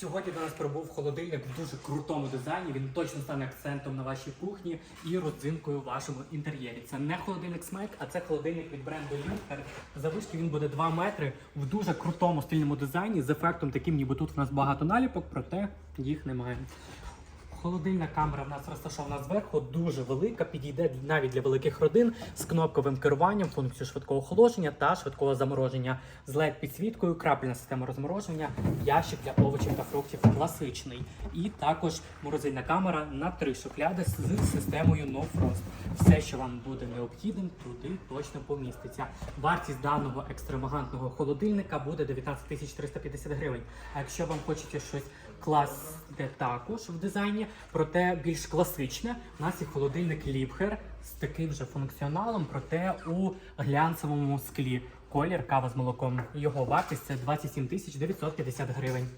Сьогодні до нас прибув холодильник в дуже крутому дизайні. Він точно стане акцентом на вашій кухні і родзинкою в вашому інтер'єрі. Це не холодильник Смек, а це холодильник від бренду Юнкер. Завишки він буде 2 метри в дуже крутому стильному дизайні з ефектом таким, ніби тут в нас багато наліпок, проте їх немає. Холодильна камера в нас розташована зверху, дуже велика, підійде навіть для великих родин з кнопковим керуванням, функцією швидкого охолодження та швидкого замороження з led підсвіткою, крапельна система розмороження, ящик для овочів та фруктів класичний. І також морозильна камера на три шухляди з системою No Frost. Все, що вам буде необхідним, туди точно поміститься. Вартість даного екстравагантного холодильника буде 19 тисяч 350 гривень. А якщо вам хочеться щось класне також в дизайні, проте більш класичне, у нас є холодильник Ліпхер з таким же функціоналом, проте у глянцевому склі. Колір кава з молоком. Його вартість це 27 тисяч 950 гривень.